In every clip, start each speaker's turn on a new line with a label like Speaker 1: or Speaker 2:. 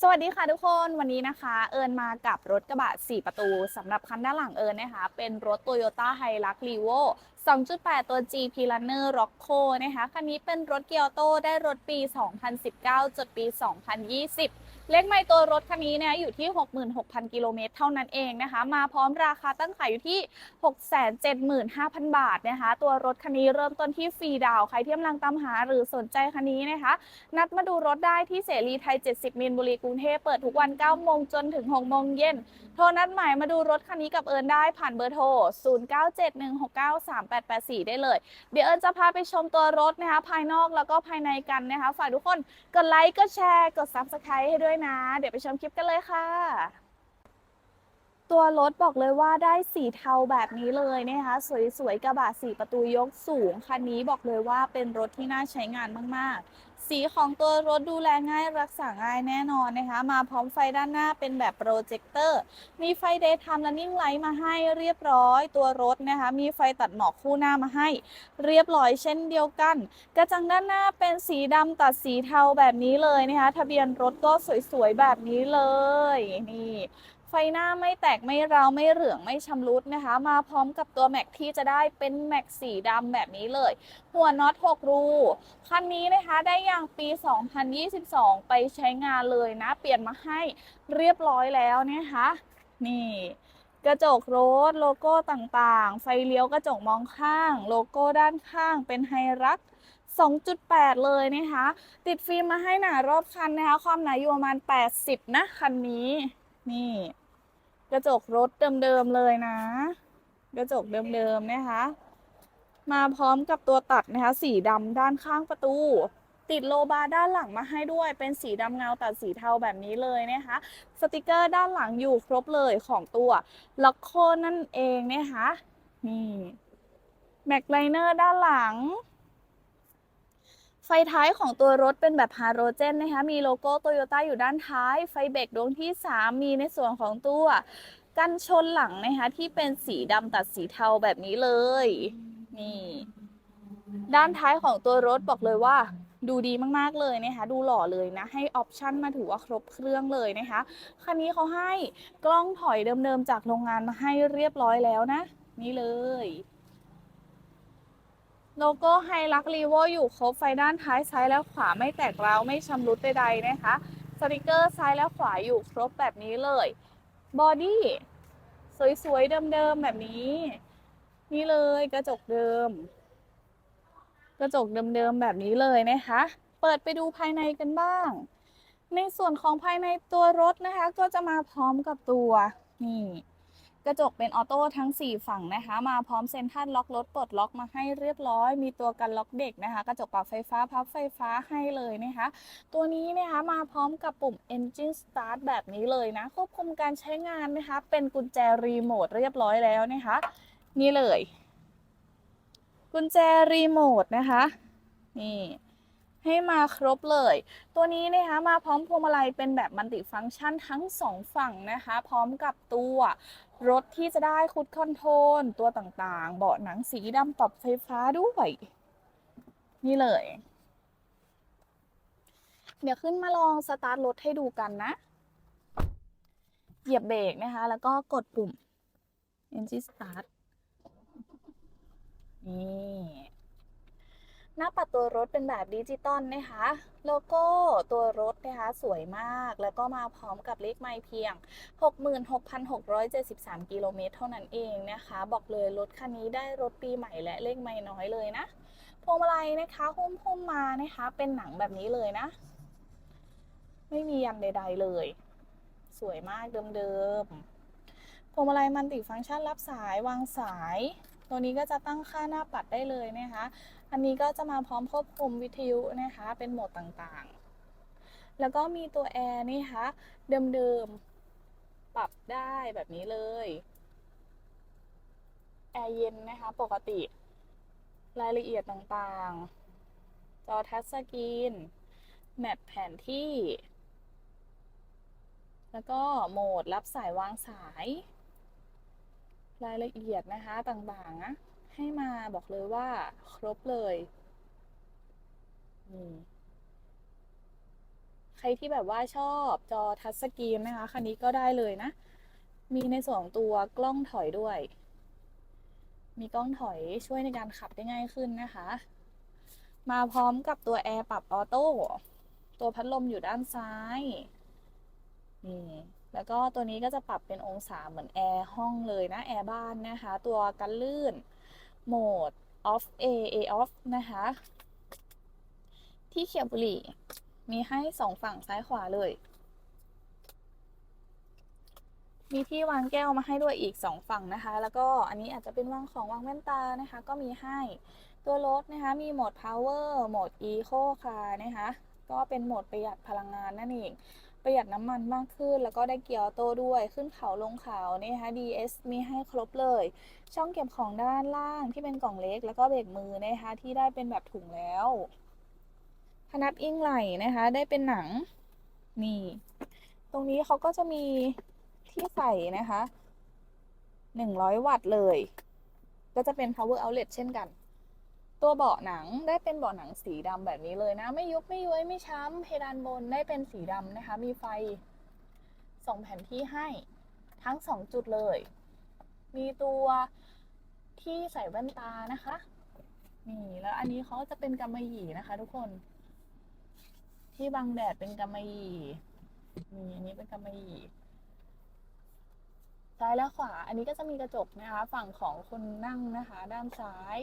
Speaker 1: สวัสดีค่ะทุกคนวันนี้นะคะ เอิญมากับรถกระบะ 4 ประตูสำหรับคันด้านหลังเอิญนะคะ เป็นรถ Toyota Hilux Revo 2.8 ตัว GP Runner Rocco นะคะ คันนี้เป็นรถเกียร์โตได้รถปี 2019 จดปี 2020 เลขไม่ตัวรถคันนี้เนี่ยอยู่ที่ 66,000 กิโลเมตรเท่านั้นเองนะคะ มาพร้อมราคาตั้งขายอยู่ที่ 675,000 บาทนะคะ ตัวรถคันนี้เริ่มต้นที่ฟรีดาวใครที่กำลังตามหาหรือสนใจคันนี้นะคะ นัดมาดูรถได้ที่เสรีไทย 70 มิลบุรีกรุงเทพเปิดทุกวัน 9 โมงจนถึง 6 โมงเย็นโทรนัดหมายมาดูรถคันนี้กับเอิญได้ผ่านเบอร์โทร 0971693884 ได้เลย เดี๋ยวเอิญจะพาไปชมตัวรถนะคะภายนอกแล้วก็ภายในกันนะคะ ฝากทุกคนกดไลค์ กดแชร์ กด Subscribe ให้ด้วยนะ เดี๋ยวไปชมคลิปกันเลยค่ะตัวรถบอกเลยว่าได้สีเทาแบบนี้เลยนะคะสวยๆกระบะสีประตูยกสูงคันนี้บอกเลยว่าเป็นรถที่น่าใช้งานมากๆ สีของตัวรถดูแลง่ายรักษาง่ายแน่นอนนะคะ มาพร้อมไฟด้านหน้าเป็นแบบโปรเจคเตอร์ มีไฟ Daytime Running Light มาให้เรียบร้อยตัวรถนะคะ มีไฟตัดหมอกคู่หน้ามาให้ เรียบร้อยเช่นเดียวกัน กระจังด้านหน้าเป็นสีดำตัดสีเทาแบบนี้เลยนะคะ ทะเบียนรถก็สวยๆแบบนี้เลยนี่ ไฟหน้าไม่แตกไม่ราวไม่เหลืองไม่ชำรุดนะคะ มาพร้อมกับตัวแม็กที่จะได้เป็นแม็กสีดำแบบนี้เลย หัวน็อต6รู คันนี้นะคะได้อย่างปี 2022 ไปใช้งานเลยนะ เปลี่ยนมาให้เรียบร้อยแล้วนะคะ นี่กระจกรถโลโก้ต่างๆ ไฟเลี้ยวกระจกมองข้าง โลโก้ด้านข้างเป็นไฮรัก 2.8 เลยนะคะ ติดฟิล์มมาให้หนารอบคันนะคะ ความหนาอยู่ประมาณ 80 นะ คันนี้ นี่ กระจกรถเดิมๆเลยนะ กระจกเดิมๆนะคะ มาพร้อมกับตัวตัดนะคะ สีดำด้านข้างประตู ติดโลบาร์ด้านหลังมาให้ด้วย เป็นสีดำเงาตัดสีเทาแบบนี้เลยนะคะ สติกเกอร์ด้านหลังอยู่ครบเลยของตัวล็อกโคนั่นเองนะคะ นี่แม็กไลเนอร์ด้านหลัง ฟท้ายของตัวรถเป็นแบบฮาโลเจนนะคะ มีโลโก้โตโยต้าอยู่ด้านท้าย ไฟเบรกดวงที่ 3 มีในส่วนของตัวกันชนหลังนะคะที่เป็นสีดำตัดสีเทาแบบนี้เลย นี่ ด้านท้ายของตัวรถบอกเลยว่าดูดีมาก ๆ เลยนะคะ ดูหล่อเลยนะ ให้ออปชั่นมาถือว่าครบเครื่องเลยนะคะ คันนี้เขาให้กล้องถอยเดิม ๆ จากโรงงานมาให้เรียบร้อยแล้วนะ นี่เลย โลโก้ไฮลักรีโวอยู่ครบไฟด้านท้ายซ้ายและขวาไม่แตกร้าวไม่ชำรุดใดๆนะคะสติกเกอร์ซ้ายและขวาอยู่ครบแบบนี้เลยบอดี้สวยๆเดิมๆแบบนี้ นี่เลยกระจกเดิม กระจกเดิมๆแบบนี้เลยนะคะ เปิดไปดูภายในกันบ้าง ในส่วนของภายในตัวรถนะคะ ก็จะมาพร้อมกับตัวนี่ กระจกเป็นออโต้ทั้ง 4 ฝั่งนะคะ มาพร้อมเซ็นทรัลล็อกรถปลดล็อกมาให้เรียบร้อย มีตัวกันล็อกเด็กนะคะ กระจกปรับไฟฟ้าพับไฟฟ้าให้เลยนะคะ ตัวนี้นะคะมาพร้อมกับปุ่ม Engine Start แบบนี้เลยนะ ควบคุมการใช้งานนะคะ เป็นกุญแจรีโมทเรียบร้อยแล้วนะคะ นี่เลย กุญแจรีโมทนะคะ นี่ ให้มาครบเลย ตัวนี้นะคะมาพร้อมพวงมาลัยเป็นแบบมัลติฟังก์ชันทั้งสองฝั่งนะคะ พร้อมกับตัวรถที่จะได้คุดคอนโทรลตัวต่างๆ เบาะหนังสีดำปรับไฟฟ้าด้วย นี่เลย เดี๋ยวขึ้นมาลองสตาร์ทรถให้ดูกันนะ เหยียบเบรกนะคะ แล้วก็กดปุ่ม Engine Start นี่ หน้าปัดตัวรถเป็นแบบดิจิตอลนะคะ โลโก้ตัวรถนะคะสวยมาก แล้วก็มาพร้อมกับเลขไมล์เพียง 66,673 กิโลเมตรเท่านั้นเองนะคะ บอกเลยรถคันนี้ได้รถปีใหม่และเลขไมล์น้อยเลยนะ พวงมาลัยนะคะหุ้มหุ้มมานะคะ เป็นหนังแบบนี้เลยนะ ไม่มียันใด ๆเลย สวยมากเดิมๆพวงมาลัยมันติฟังก์ชันรับสายวางสาย ตัวนี้ก็จะตั้งค่าหน้าปัดได้เลยนะคะ อันนี้ก็จะมาพร้อมควบคุมวิทยุนะคะ เป็นโหมดต่างๆ แล้วก็มีตัวแอร์นี่คะเดิมๆ ปรับได้แบบนี้เลย แอร์เย็นนะคะ ปกติ รายละเอียดต่างๆ จอทัชสกรีน แมปแผนที่ แล้วก็โหมดรับสายวางสาย รายละเอียดนะคะต่างๆนะ ให้มาบอกเลยว่า ครบเลยนี่รที่แบบว่าชอบจอทัชสกรีนนะคะ คันนี้ก็ได้เลยนะ มีในส่วนของตัวกล้องถอยด้วย มีกล้องถอยช่วยในการขับได้ง่ายขึ้นนะคะ มาพร้อมกับตัวแอร์ปรับออโต้ ตัวพัดลมอยู่ด้านซ้าย นี่แล้วก็ตัวนี้ก็จะปรับเป็นองศาเหมือนแอร์ห้องเลยนะ แอร์บ้านนะคะ ตัวกันลื่น โหมด off A A off นะคะ ที่เขียวบุหรี่ มีให้สองฝั่งซ้ายขวาเลย มีที่วางแก้วมาให้ด้วยอีกสองฝั่งนะคะ แล้วก็อันนี้อาจจะเป็นวางของวางแว่นตานะคะ ก็มีให้ตัวรถนะคะ มีโหมด power โหมด eco car นะคะ ก็เป็นโหมดประหยัดพลังงานนั่นเอง ประหยัดน้ำมันมากขึ้น แล้วก็ได้เกียร์ออโต้ด้วยขึ้นเขาลงเขานะคะ DS มีให้ครบเลย ช่องเก็บของด้านล่างที่เป็นกล่องเล็ก แล้วก็เบรกมือนะคะที่ได้เป็นแบบถุงแล้วพนับอิงไหลนะคะ ได้เป็นหนังนี่ ตรงนี้เขาก็จะมีที่ใส่นะคะ 100 วัตต์เลย ก็จะเป็น power outlet เช่นกัน ตัวเบาะหนังได้เป็นเบาะหนังสีดำแบบนี้เลยนะ ไม่ยุบไม่ย้วยไม่ช้ำเพดานบนได้เป็นสีดำนะคะ มีไฟส่องแผนที่ให้ทั้งสองจุดเลย มีตัวที่ใส่แว่นตานะคะนี่แล้วอันนี้เขาจะเป็นกำมะหยี่นะคะ ทุกคน ที่บังแดดเป็นกำมะหยี่นี่อันนี้เป็นกำมะหยี่ซ้ายและขวา อันนี้ก็จะมีกระจกนะคะ ฝั่งของคนนั่งนะคะ ด้านซ้าย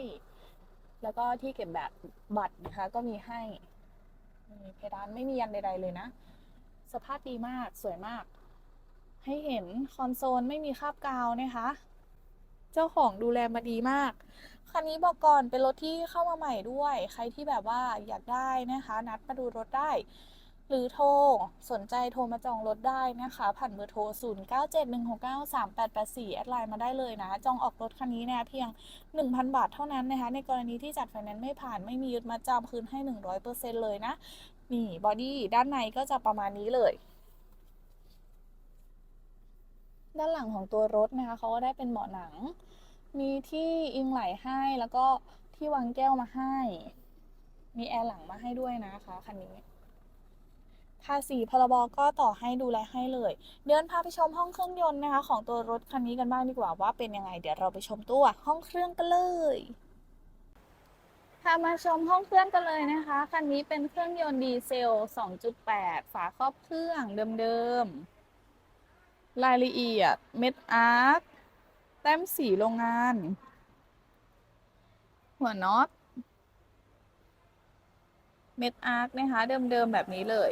Speaker 1: แล้วก็ที่เก็บแบบบัตรนะคะ ก็มีให้เพดานไม่มียันใด ๆ เลยนะ สภาพดีมากสวยมาก ให้เห็นคอนโซลไม่มีคราบกาวนะคะ เจ้าของดูแลมาดีมาก คันนี้บอกก่อนเป็นรถที่เข้ามาใหม่ด้วย ใครที่แบบว่าอยากได้นะคะ นัดมาดูรถได้ หรือโทรสนใจโทรมาจองรถได้นะคะ ผ่านเบอร์โทร 0971693884 แอดไลน์มาได้เลยนะ จองออกรถคันนี้เนี่ยเพียง 1,000 บาทเท่านั้นนะคะ ในกรณีที่จัดไฟแนนซ์ไม่ผ่านไม่มียึดมาจำคืนให้ 100%เลยนะ นี่บอดี้ด้านในก็จะประมาณนี้เลยด้านหลังของตัวรถนะคะเขาก็ได้เป็นเบาะหนัง มีที่อิงไหลให้แล้วก็ที่วางแก้วมาให้ มีแอร์หลังมาให้ด้วยนะคะคันนี้าษีพรบก็ต่อให้ดูแลให้เลย เดินพาไปชมห้องเครื่องยนต์นะคะ ของตัวรถคันนี้กันบ้างดีกว่าว่าเป็นยังไง เดี๋ยวเราไปชมตัวห้องเครื่องกันเลยพามาชมห้องเครื่องกันเลยนะคะ คันนี้เป็นเครื่องยนต์ดีเซล 2.8 ฝาครอบเครื่องเดิมๆ รายละเอียด เม็ดอาร์คแต้มสีโรงงาน หัวน็อต เม็ดอาร์คนะคะ เดิมๆ แบบนี้เลย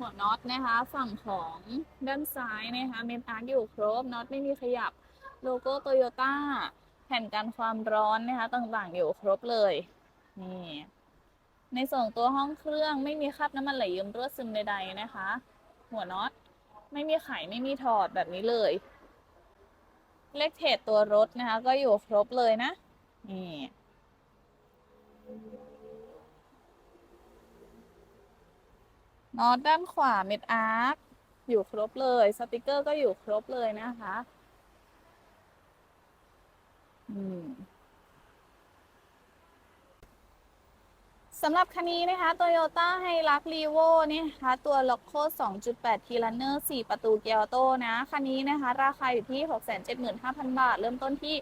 Speaker 1: หัวน็อตนะคะ ฝั่งของด้านซ้ายนะคะเม็ดอาร์อยู่ครบน็อตไม่มีขยับโลโก้โตโยต้าแผ่นกันความร้อนนะคะต่างๆอยู่ครบเลยนี่ในส่วนของตัวห้องเครื่องไม่มีคราบน้ำมันไหลยิ้มรั่วซึมใดๆนะคะ หัวน็อตไม่มีไขไม่มีถอดแบบนี้เลยเลขเทรดตัวรถนะคะ ก็อยู่ครบเลยนะนี่ น็อตด้านขวาเม็ดอาร์คอยู่ครบเลย สติกเกอร์ก็อยู่ครบเลยนะคะสำหรับคันนี้นะคะ Toyota Hilux Revo นี่นะคะ ตัว Loco 2.8 T Runner 4 ประตูเกียร์ออโต้นะ คันนี้นะคะ ราคาอยู่ที่ 675,000 บาท เริ่มต้นที่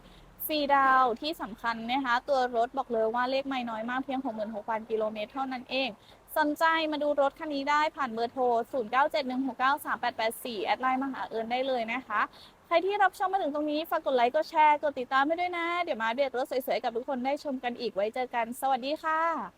Speaker 1: ฟรีดาวที่สำคัญนะคะ ตัวรถบอกเลยว่าเลขไม่น้อยมากเพียง 66,000 กิโลเมตรเท่านั้นเองสนใจมาดูรถคันนี้ได้ผ่านเบอร์โทร 0971693884 แอดไลน์มาหาเอิญได้เลยนะคะ ใครที่รับชมมาถึงตรงนี้ ฝากกดไลค์ กดแชร์ กดติดตามให้ด้วยนะ เดี๋ยวมาเดตรถสวยๆ กับทุกคนได้ชมกันอีกไว้เจอกัน สวัสดีค่ะ